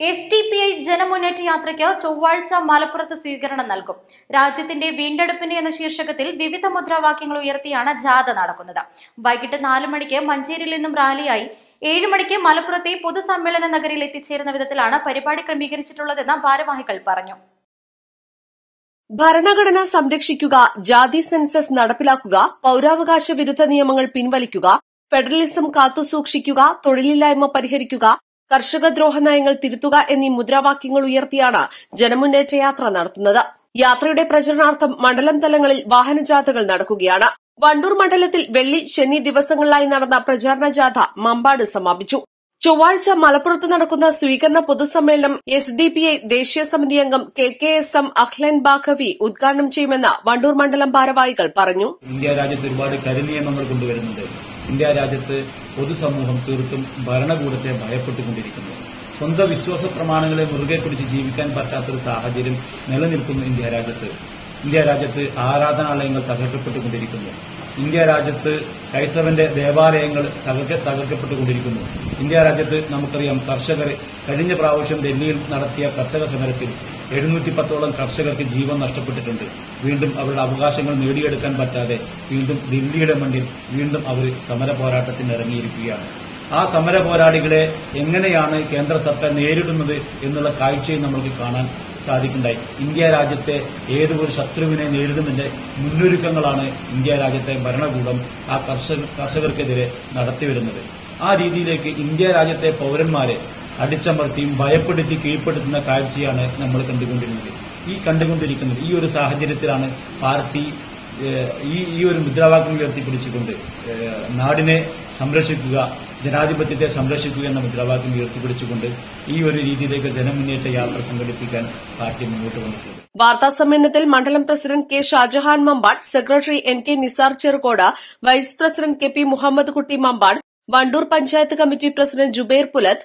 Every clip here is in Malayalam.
S D P I ജനമുന്നേറ്റ യാത്രയ്ക്ക് ചൊവ്വാഴ്ച മലപ്പുറത്ത് സ്വീകരണം നൽകും. രാജ്യത്തിന്റെ വീണ്ടെടുപ്പിന്റെ എന്ന ശീർഷകത്തിൽ വിവിധ മുദ്രാവാക്യങ്ങൾ ഉയർത്തിയാണ് ജാഥ നടക്കുന്നത്. വൈകിട്ട് നാല് മണിക്ക് മഞ്ചേരിയിൽ നിന്നും റാലിയായി ഏഴ് മണിക്ക് മലപ്പുറത്തെ പൊതുസമ്മേളന നഗരിയിൽ എത്തിച്ചേരുന്ന വിധത്തിലാണ് പരിപാടി ക്രമീകരിച്ചിട്ടുള്ളതെന്ന് ഭാരവാഹികൾ പറഞ്ഞു. ഭരണഘടന സംരക്ഷിക്കുക ജാതി സെൻസസ് നടപ്പിലാക്കുക പൌരാവകാശ വിരുദ്ധ നിയമങ്ങൾ പിൻവലിക്കുക ഫെഡറലിസം കാത്തുസൂക്ഷിക്കുക തൊഴിലില്ലായ്മ പരിഹരിക്കുക കർഷകദ്രോഹ നയങ്ങൾ തിരുത്തുക എന്നീ മുദ്രാവാക്യങ്ങൾ ഉയർത്തിയാണ് ജനമുന്നേറ്റ യാത്ര നടത്തുന്നത്. യാത്രയുടെ പ്രചരണാർത്ഥം മണ്ഡലം തലങ്ങളിൽ വാഹനജാഥകൾ നടക്കുകയാണ്. വണ്ടൂർ മണ്ഡലത്തിൽ വെള്ളി ശനി ദിവസങ്ങളിലായി നടന്ന പ്രചാരണ ജാഥ മമ്പാട് സമാപിച്ചു. ചൊവ്വാഴ്ച മലപ്പുറത്ത് നടക്കുന്ന സ്വീകരണ പൊതുസമ്മേളനം എസ് ഡി പി ഐ ദേശീയ സമിതി അംഗം K K S M Akhlan Baqavi ഉദ്ഘാടനം ചെയ്യുമെന്ന് വണ്ടൂർ മണ്ഡലം ഭാരവാഹികൾ പറഞ്ഞു. ഇന്ത്യ രാജ്യത്ത് ഒരുപാട് കരിനിയമങ്ങൾ കൊണ്ടുവരുന്നുണ്ട്. ഇന്ത്യ രാജ്യത്ത് പൊതുസമൂഹം തീർത്തും ഭരണകൂടത്തെ ഭയപ്പെട്ടുകൊണ്ടിരിക്കുന്നു. സ്വന്തം വിശ്വാസ പ്രമാണങ്ങളെ മുറുകെ പിടിച്ച് ജീവിക്കാൻ പറ്റാത്തൊരു സാഹചര്യം നിലനിൽക്കുന്നു ഇന്ത്യ രാജ്യത്ത്. ഇന്ത്യ രാജ്യത്ത് ആരാധനാലയങ്ങൾ തകർക്കപ്പെട്ടുകൊണ്ടിരിക്കുന്നു. ഇന്ത്യ രാജ്യത്ത് ക്രൈസ്തവന്റെ ദേവാലയങ്ങൾ തകർക്ക തകർക്കപ്പെട്ടുകൊണ്ടിരിക്കുന്നു. ഇന്ത്യ രാജ്യത്ത് നമുക്കറിയാം കർഷകർ കഴിഞ്ഞ പ്രാവശ്യം ഡൽഹിയിൽ നടത്തിയ കർഷക സമരത്തിൽ എഴുന്നൂറ്റി പത്തോളം കർഷകർക്ക് ജീവൻ നഷ്ടപ്പെട്ടിട്ടുണ്ട്. വീണ്ടും അവരുടെ അവകാശങ്ങൾ നേടിയെടുക്കാൻ പറ്റാതെ വീണ്ടും ദില്ലിയുടെ മണ്ണിൽ വീണ്ടും അവർ സമര പോരാട്ടത്തിന് ഇറങ്ങിയിരിക്കുകയാണ് ആ സമര പോരാളികളെ എങ്ങനെയാണ് കേന്ദ്ര സർക്കാർ നേരിടുന്നത് എന്നുള്ള കാഴ്ചയും നമ്മൾക്ക് കാണാൻ സാധിക്കുണ്ടായി ഇന്ത്യ രാജ്യത്തെ ഏതൊരു ശത്രുവിനെ നേരിടുന്നതിന്റെ മുന്നൊരുക്കങ്ങളാണ് ഇന്ത്യ രാജ്യത്തെ ഭരണകൂടം ആ കർഷക കർഷകർക്കെതിരെ നടത്തിവരുന്നത്. ആ രീതിയിലേക്ക് ഇന്ത്യ രാജ്യത്തെ പൌരന്മാരെ അടിച്ചമർത്തിയും ഭയപ്പെടുത്തി കീഴ്പ്പെടുത്തുന്ന കാഴ്ചയാണ് നമ്മൾ കണ്ടുകൊണ്ടിരുന്നത്. ഈ കണ്ടുകൊണ്ടിരിക്കുന്നത് ഈ ഒരു സാഹചര്യത്തിലാണ് പാർട്ടി ഈ ഈ ഒരു മുദ്രാവാക്യം ഉയർത്തിപ്പിടിച്ചുകൊണ്ട് നാടിനെ സംരക്ഷിക്കുക ജനാധിപത്യത്തെ സംരക്ഷിക്കുക എന്ന മുദ്രാവാക്യം ഉയർത്തിപ്പിടിച്ചുകൊണ്ട് ഈ ഒരു രീതിയിലേക്ക് ജനമുന്നേറ്റ യാത്ര സംഘടിപ്പിക്കാൻ പാർട്ടി മുന്നോട്ട് വന്നിട്ടുണ്ട്. വാർത്താ സമ്മേളനത്തിൽ മണ്ഡലം president K Shajahan Mampad secretary N K Nisar Cherukode vice president K P Muhammad Kutty Mampad Wandoor panchayat committee president Jubair Pulath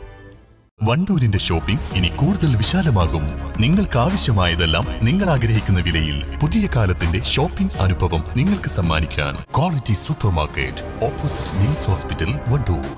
വണ്ടൂരിന്റെ shopping ഇനി കൂടുതൽ വിശാലമാകും. നിങ്ങൾക്ക് ആവശ്യമായതെല്ലാം നിങ്ങൾ ആഗ്രഹിക്കുന്ന വിലയിൽ പുതിയ കാലത്തിന്റെ ഷോപ്പിംഗ് അനുഭവം നിങ്ങൾക്ക് സമ്മാനിക്കാൻ quality supermarket opposite NIMS hospital Wandoor.